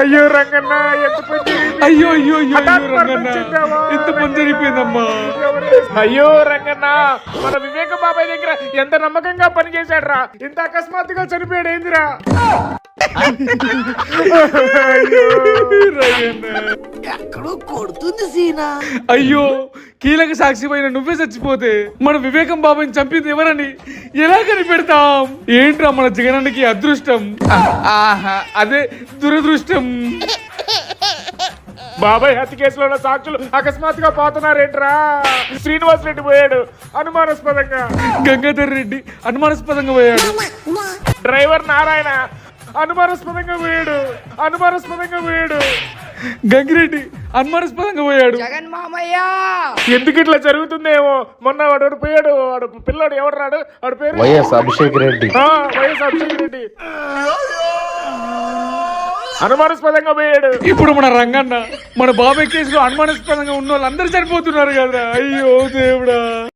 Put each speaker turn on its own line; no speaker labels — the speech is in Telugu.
అయ్యో రంగన్న ఎంత?
అయ్యో అయ్యో అయ్యో రంగన్న? ఎంత పని జరిగిపోయిందమ్మా
అయ్యో రంగన్న మన వివేక బాబాయ్ దగ్గర ఎంత నమ్మకంగా పనిచేశాడు రా ఇంత అకస్మాత్తుగా చనిపోయాడు ఏందిరా?
ఎక్కడో కొడుతుంది సీనా.
అయ్యో. కీలక సాక్షిపోయిన నువ్వే చచ్చిపోతే మన వివేకం బాబాయ్ని చంపింది ఎవరని ఎలా కనిపెడతాం? ఏంట్రా మన జగనానికి అదృష్టం? ఆహా అదే దురదృష్టం.
బాబాయ్ హత్య కేసులో ఉన్న సాక్షులు అకస్మాత్తుగా పోతున్నారేంట్రా? శ్రీనివాస్ రెడ్డి పోయాడు అనుమానాస్పదంగా.
గంగాధర్ రెడ్డి అనుమానాస్పదంగా పోయాడు.
డ్రైవర్ నారాయణ అనుమానాస్పదంగా పోయాడు అనుమానాస్పదంగా పోయాడు.
గంగిరెడ్డి అనుమానాస్పదంగా పోయాడు.
జగన్ మామయ్య!
ఎందుకు ఇట్లా జరుగుతుందేమో? మొన్న వాడు ఒకడు పోయాడు. వాడు పిల్లోడు ఎవడు రాడు? వాడు పేరు
వైఎస్ అభిషేక్ రెడ్డి.
ఆ, వైఎస్ అభిషేక్ రెడ్డి. అనుమానాస్పదంగా పోయాడు.
ఇప్పుడు మన రంగన్న మన బాబాయ్ కేసులో అనుమానాస్పదంగా ఉన్న వాళ్ళందరూ చనిపోతున్నారు కదరా. అయ్యో దేవుడా.